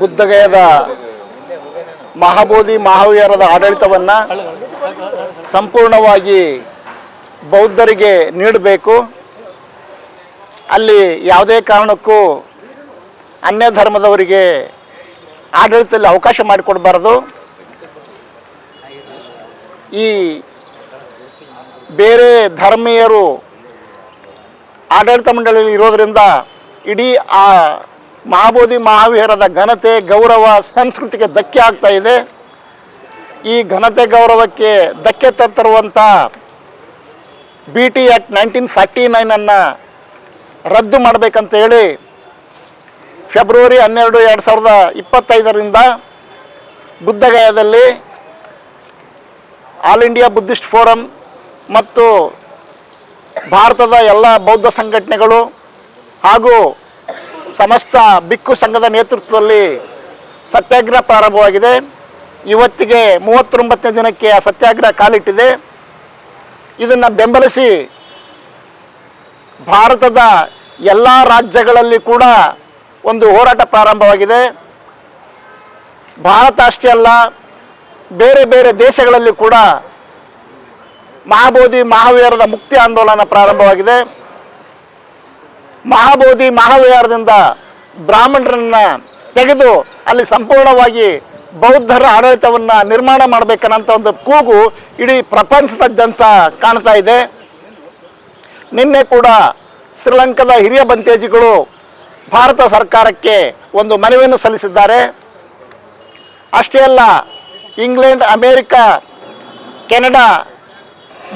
ಬುದ್ಧಗಯದ ಮಹಾಬೋಧಿ ಮಹಾವೀರದ ಆಡಳಿತವನ್ನು ಸಂಪೂರ್ಣವಾಗಿ ಬೌದ್ಧರಿಗೆ ನೀಡಬೇಕು. ಅಲ್ಲಿ ಯಾವುದೇ ಕಾರಣಕ್ಕೂ ಅನ್ಯ ಧರ್ಮದವರಿಗೆ ಆಡಳಿತದಲ್ಲಿ ಅವಕಾಶ ಮಾಡಿಕೊಡಬಾರದು. ಈ ಬೇರೆ ಧರ್ಮೀಯರು ಆಡಳಿತ ಮಂಡಳಿಯಲ್ಲಿ ಇರೋದರಿಂದ ಇಡೀ ಆ ಮಹಾಬೋಧಿ ಮಹಾವೀರದ ಘನತೆ, ಗೌರವ, ಸಂಸ್ಕೃತಿಗೆ ಧಕ್ಕೆ ಆಗ್ತಾ ಇದೆ. ಈ ಘನತೆ, ಗೌರವಕ್ಕೆ ಧಕ್ಕೆ ತರುವಂಥ B T act nineteen forty ನೈನನ್ನು ರದ್ದು ಮಾಡಬೇಕಂತ ಹೇಳಿ ಫೆಬ್ರವರಿ ಹನ್ನೆರಡು, ಎರಡು ಸಾವಿರದ ಇಪ್ಪತ್ತೈದರಿಂದ ಬುದ್ಧಗಯಾದಲ್ಲಿ ಆಲ್ ಇಂಡಿಯಾ ಬುದ್ಧಿಸ್ಟ್ ಫೋರಮ್ ಮತ್ತು ಭಾರತದ ಎಲ್ಲ ಬೌದ್ಧ ಸಂಘಟನೆಗಳು ಹಾಗೂ ಸಮಸ್ತ ಬಿಕ್ಕು ಸಂಘದ ನೇತೃತ್ವದಲ್ಲಿ ಸತ್ಯಾಗ್ರಹ ಪ್ರಾರಂಭವಾಗಿದೆ. ಇವತ್ತಿಗೆ ಮೂವತ್ತೊಂಬತ್ತನೇ ದಿನಕ್ಕೆ ಆ ಸತ್ಯಾಗ್ರಹ ಕಾಲಿಟ್ಟಿದೆ. ಇದನ್ನು ಬೆಂಬಲಿಸಿ ಭಾರತದ ಎಲ್ಲ ರಾಜ್ಯಗಳಲ್ಲಿ ಕೂಡ ಒಂದು ಹೋರಾಟ ಪ್ರಾರಂಭವಾಗಿದೆ. ಭಾರತ ಅಷ್ಟೇ ಅಲ್ಲ, ಬೇರೆ ಬೇರೆ ದೇಶಗಳಲ್ಲಿ ಕೂಡ ಮಹಾಬೋಧಿ ಮಹಾವೀರದ ಮುಕ್ತಿ ಆಂದೋಲನ ಪ್ರಾರಂಭವಾಗಿದೆ. ಮಹಾಬೋಧಿ ಮಹಾವಿಹಾರದಿಂದ ಬ್ರಾಹ್ಮಣರನ್ನ ತೆಗೆದು ಅಲ್ಲಿ ಸಂಪೂರ್ಣವಾಗಿ ಬೌದ್ಧರ ಆಡಳಿತವನ್ನು ನಿರ್ಮಾಣ ಮಾಡಬೇಕನ್ನಂಥ ಒಂದು ಕೂಗು ಇಡೀ ಪ್ರಪಂಚದಾದ್ಯಂತ ಕಾಣ್ತಾ ಇದೆ. ನಿನ್ನೆ ಕೂಡ ಶ್ರೀಲಂಕಾದ ಹಿರಿಯ ಬಂತೇಜಿಗಳು ಭಾರತ ಸರ್ಕಾರಕ್ಕೆ ಒಂದು ಮನವಿಯನ್ನು ಸಲ್ಲಿಸಿದ್ದಾರೆ. ಅಷ್ಟೇ ಅಲ್ಲ, ಇಂಗ್ಲೆಂಡ್, ಅಮೇರಿಕಾ, ಕೆನಡಾ,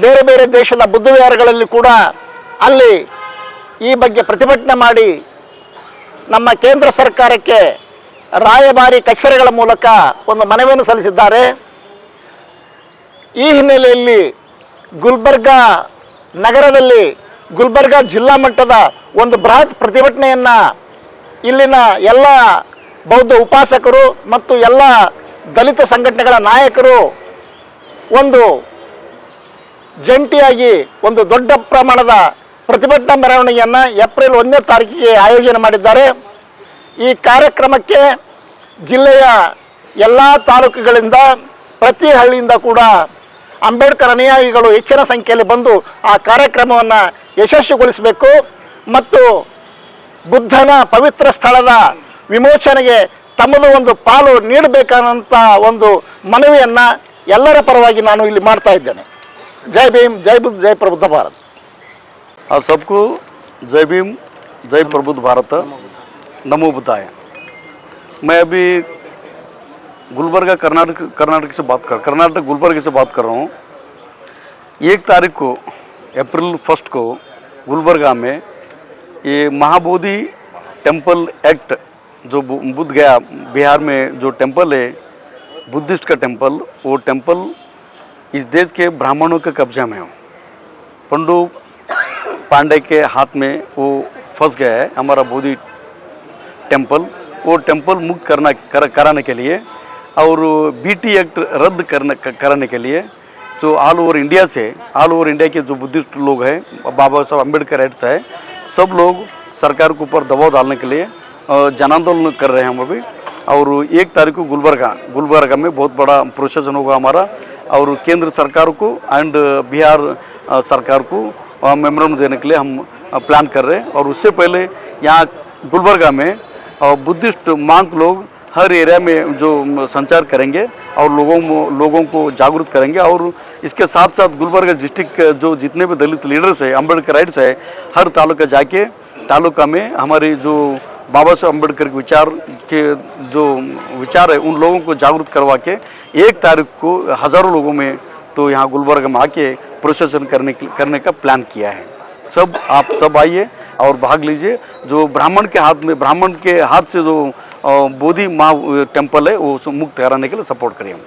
ಬೇರೆ ಬೇರೆ ದೇಶದ ಬುದ್ಧವಿಹಾರಗಳಲ್ಲಿ ಕೂಡ ಅಲ್ಲಿ ಈ ಬಗ್ಗೆ ಪ್ರತಿಭಟನೆ ಮಾಡಿ ನಮ್ಮ ಕೇಂದ್ರ ಸರ್ಕಾರಕ್ಕೆ ರಾಯಭಾರಿ ಕಚೇರಿಗಳ ಮೂಲಕ ಒಂದು ಮನವಿಯನ್ನು ಸಲ್ಲಿಸಿದ್ದಾರೆ. ಈ ಹಿನ್ನೆಲೆಯಲ್ಲಿ ಗುಲ್ಬರ್ಗಾ ನಗರದಲ್ಲಿ ಗುಲ್ಬರ್ಗಾ ಜಿಲ್ಲಾ ಮಟ್ಟದ ಒಂದು ಬೃಹತ್ ಪ್ರತಿಭಟನೆಯನ್ನು ಇಲ್ಲಿನ ಎಲ್ಲ ಬೌದ್ಧ ಉಪಾಸಕರು ಮತ್ತು ಎಲ್ಲ ದಲಿತ ಸಂಘಟನೆಗಳ ನಾಯಕರು ಒಂದು ಜಂಟಿಯಾಗಿ ಒಂದು ದೊಡ್ಡ ಪ್ರಮಾಣದ ಪ್ರತಿಭಟನಾ ಮೆರವಣಿಗೆಯನ್ನು ಏಪ್ರಿಲ್ ಒಂದನೇ ತಾರೀಕಿಗೆ ಆಯೋಜನೆ ಮಾಡಿದ್ದಾರೆ. ಈ ಕಾರ್ಯಕ್ರಮಕ್ಕೆ ಜಿಲ್ಲೆಯ ಎಲ್ಲ ತಾಲೂಕುಗಳಿಂದ ಪ್ರತಿ ಹಳ್ಳಿಯಿಂದ ಕೂಡ ಅಂಬೇಡ್ಕರ್ ಅನುಯಾಯಿಗಳು ಹೆಚ್ಚಿನ ಸಂಖ್ಯೆಯಲ್ಲಿ ಬಂದು ಆ ಕಾರ್ಯಕ್ರಮವನ್ನು ಯಶಸ್ವಿಗೊಳಿಸಬೇಕು ಮತ್ತು ಬುದ್ಧನ ಪವಿತ್ರ ಸ್ಥಳದ ವಿಮೋಚನೆಗೆ ತಮ್ಮದು ಒಂದು ಪಾಲು ನೀಡಬೇಕನ್ನಂಥ ಒಂದು ಮನವಿಯನ್ನು ಎಲ್ಲರ ಪರವಾಗಿ ನಾನು ಇಲ್ಲಿ ಮಾಡ್ತಾ ಇದ್ದೇನೆ. ಜೈ ಭೀಮ್, ಜೈ ಬುದ್ಧ ಜೈ ಪ್ರಬುದ್ಧ ಭಾರತ್. आप सबको जय भीम, जय प्रबुद्ध भारत। नमो बुद्धाय। मैं अभी गुलबर्गा कर्नाटक कर्नाटक से बात कर, कर्नाटक गुलबर्गा से बात कर रहा हूँ। एक तारीख को, अप्रैल फ़र्स्ट को गुलबर्गा में ये महाबोधि टेंपल एक्ट जो बुद्ध गया, बिहार में जो टेंपल है, बुद्धिस्ट का टेंपल वो टेंपल इस देश के ब्राह्मणों के कब्जा में हो। पंडू पांडे के हाथ में वो फंस गया है हमारा बोधि टेंपल वो टेंपल मुक्त करना कर, कराने के लिए और बीटी एक्ट रद्द करने कराने के लिए जो ऑल ओवर इंडिया से ऑल ओवर इंडिया के जो बुद्धिस्ट लोग हैं बाबा साहब अंबेडकर एड्स है सब लोग सरकार के ऊपर दबाव डालने के लिए जन आंदोलन कर रहे हैं हम अभी। और एक तारीख को गुलबर्गा गुलबर्गा में बहुत बड़ा प्रोसेसन होगा हमारा। और केंद्र सरकार को एंड बिहार सरकार को मेमोरेंडम देने के लिए हम प्लान कर रहे हैं। और उससे पहले यहाँ गुलबर्गा में अ, बुद्धिस्ट मांग लोग हर एरिया में जो संचार करेंगे और लोगों लोगों को जागरूक करेंगे। और इसके साथ साथ गुलबर्गा डिस्ट्रिक्ट जो जितने भी दलित लीडर्स है अंबेडकर राइट्स है हर तालुका जाके तालुका में हमारी जो बाबा साहब अंबेडकर के विचार के जो विचार है उन लोगों को जागरूक करवा के एक तारीख को हज़ारों लोगों में तो यहाँ गुलबर्गा में आके प्रोसेसन करने करने का प्लान किया है। सब आप सब आइए और भाग लीजिए। जो ब्राह्मण के हाथ में ब्राह्मण के हाथ से जो बोधि माँ टेंपल है, वो मुक्त कराने के लिए सपोर्ट करिए हम